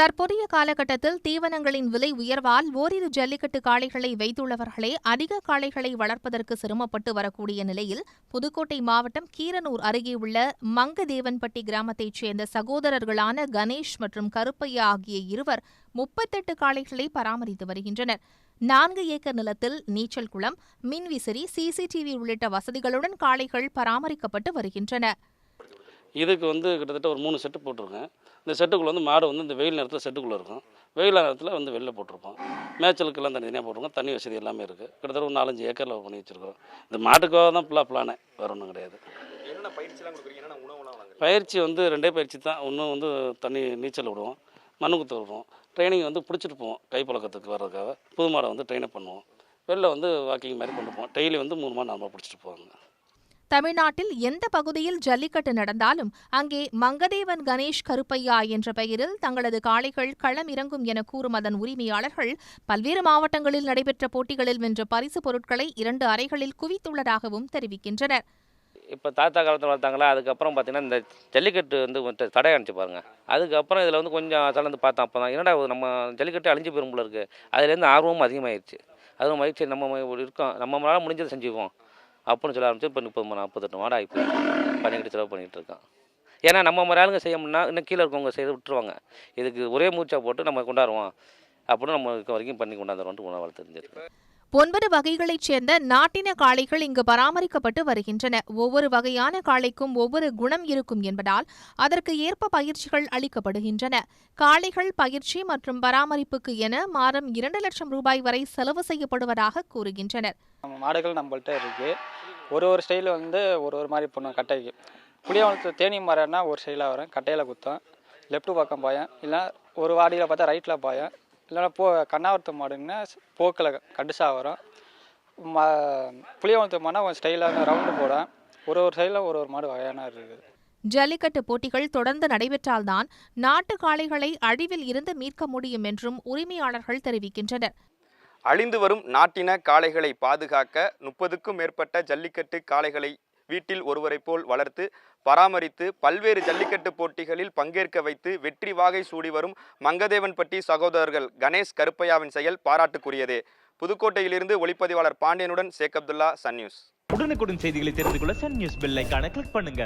தற்போதைய காலகட்டத்தில் தீவனங்களின் விலை உயர்வால் ஓரிரு ஜல்லிக்கட்டு காளைகளை வைத்துள்ளவர்களே அதிக காளைகளை வளர்ப்பதற்கு சிரமப்பட்டு வரக்கூடிய நிலையில் புதுக்கோட்டை மாவட்டம் கீரனூர் அருகே உள்ள மங்கதேவன்பட்டி கிராமத்தைச் சேர்ந்த சகோதரர்களான கணேஷ் மற்றும் கருப்பையா ஆகிய இருவர் முப்பத்தெட்டு காளைகளை பராமரித்து வருகின்றனர். நான்கு ஏக்கர் நிலத்தில் நீச்சல் குளம் மின்விசிறி சிசிடிவி உள்ளிட்ட வசதிகளுடன் காளைகள் பராமரிக்கப்பட்டு வருகின்றன. இதுக்கு வந்து கிட்டத்தட்ட ஒரு மூணு செட்டு போட்டிருக்கேன். இந்த செட்டுக்குள்ளே வந்து மாடு வந்து இந்த வெயில் நேரத்தில் செட்டுக்குள்ளே இருக்கும். வெயில் நேரத்தில் வந்து வெளில போட்டிருப்போம். மேய்ச்சலுக்கெல்லாம் தனித்தனியாக போட்டிருக்கோம். தண்ணி வசதி எல்லாமே இருக்குது கிட்டத்தட்ட ஒரு நாலஞ்சு ஏக்கரில் பண்ணி வச்சுருக்கோம் இந்த மாட்டுக்காக தான் ஃபுல்லாக பிளானே வேறு ஒன்றும் கிடையாது. பயிற்சி வந்து ரெண்டே பயிற்சி தான். ஒன்று வந்து தண்ணி நீச்சல் விடுவோம். மண்ணு குத்த விடுவோம். ட்ரைனிங் வந்து பிடிச்சிட்டு போவோம். கை பழக்கத்துக்கு வர்றதுக்காக. புது மாடை வந்து ட்ரெயினப் பண்ணுவோம். வெளில வந்து வாக்கிங் மாதிரி கொண்டு போவோம். டெய்லி வந்து மூணு மாடு நம்ம பிடிச்சிட்டு போவாங்க. தமிழ்நாட்டில் எந்த பகுதியில் ஜல்லிக்கட்டு நடந்தாலும் அங்கே மங்கதேவன் கணேஷ் கருப்பையா என்ற பெயரில் தங்களது காளைகள் களம் இறங்கும் என கூறும் அதன் உரிமையாளர்கள் பல்வேறு மாவட்டங்களில் நடைபெற்ற போட்டிகளில் வென்ற பரிசு பொருட்களை இரண்டு அறைகளில் குவித்துள்ளதாகவும் தெரிவிக்கின்றனர். இப்போ தாத்தா காலத்தில் வளர்த்தாங்களா அதுக்கப்புறம் பார்த்தீங்கன்னா இந்த ஜல்லிக்கட்டு வந்து கொஞ்சம் தடை அணிச்சு பாருங்க. அதுக்கப்புறம் இதில் வந்து கொஞ்சம் கலந்து பார்த்தோம் அப்போ தான் என்னடா நம்ம ஜல்லிக்கட்டு அழிஞ்சு போயிரும் போல இருக்குது அதுலேருந்து ஆர்வமும் அதிகமாகிடுச்சு அதுவும் மகிழ்ச்சி நம்ம இருக்கோம். நம்மளால் முடிஞ்சதை செஞ்சுக்குவோம். அப்படின்னு சொல்ல ஆரம்பிச்சு இப்போ முப்பது நாற்பத்தெட்டு மாடு ஆகிப்போம் பண்ணிக்கிட்டு செலவு பண்ணிகிட்டு இருக்கான். ஏன்னா நம்ம மாதிரி ஆளுங்க செய்ய முடியும்னா இன்னும் கீழே இருக்கவங்க செய்து விட்டுருவாங்க. இதுக்கு ஒரே மூச்சா போட்டு நம்ம கொண்டாடுவோம். அப்படின்னு நம்ம வரைக்கும் பண்ணி கொண்டாந்துருவோன்ட்டு உணவு தெரிஞ்சிருக்கு. ஒன்பது வகைகளைச் சேர்ந்த நாட்டின காளைகள் இங்கு பராமரிக்கப்பட்டு வருகின்றன. ஒவ்வொரு வகையான காளைக்கும் ஒவ்வொரு குணம் இருக்கும் என்பதால் அதற்கு ஏற்ப பயிற்சிகள் அளிக்கப்படுகின்றன. காளைகள் பயிற்சி மற்றும் பராமரிப்புக்கு என மாதம் இரண்டு லட்சம் ரூபாய் வரை செலவு செய்யப்படுவதாக கூறுகின்றனர். நம்ம மாடுகள் நம்மள்ட்ட இருக்குது ஒரு ஒரு ஸ்டைலில் வந்து ஒரு ஒரு மாதிரி பண்ணும் கட்டைக்கு புளியவளத்து தேனி மரம்னா ஒரு ஸ்டைலாக வரும். கட்டையில் குத்தம். லெஃப்ட் பக்கம் பாயம். இல்லை ஒரு வாடியில் பார்த்தா ரைட்டில் பாயம். இல்லைன்னா போ கண்ணாவரத்து மாடுங்கன்னா போக்கில் கடுசாக வரும் ம புளியவளத்து மாடுனா ஒரு ஸ்டைலான ரவுண்டு போடும் ஒரு ஒரு சைடில் ஒரு ஒரு மாடு வகையான இருக்குது ஜல்லிக்கட்டு போட்டிகள் தொடர்ந்து நடைபெற்றால்தான் நாட்டு காளைகளை அழிவில் இருந்து மீட்க முடியும் என்றும் உரிமையாளர்கள் தெரிவிக்கின்றனர். அழிந்து வரும் நாட்டின காளைகளை பாதுகாக்க முப்பதுக்கும் மேற்பட்ட ஜல்லிக்கட்டு காளைகளை வீட்டில் ஒருவரைப் போல் வளர்த்து பராமரித்து பல்வேறு ஜல்லிக்கட்டு போட்டிகளில் பங்கேற்க வைத்து வெற்றி வாகை சூடி வரும் மங்கதேவன்பட்டி சகோதரர்கள் கணேஷ் கருப்பையாவின் செயல் பாராட்டுக்குரியதே. புதுக்கோட்டையிலிருந்து ஒளிப்பதிவாளர் பாண்டியனுடன் சேக் அப்துல்லா சன் நியூஸ். உடனுக்குடன் செய்திகளை தெரிந்து கொள்ள சன் நியூஸ் பெல் கிளிக் பண்ணுங்க.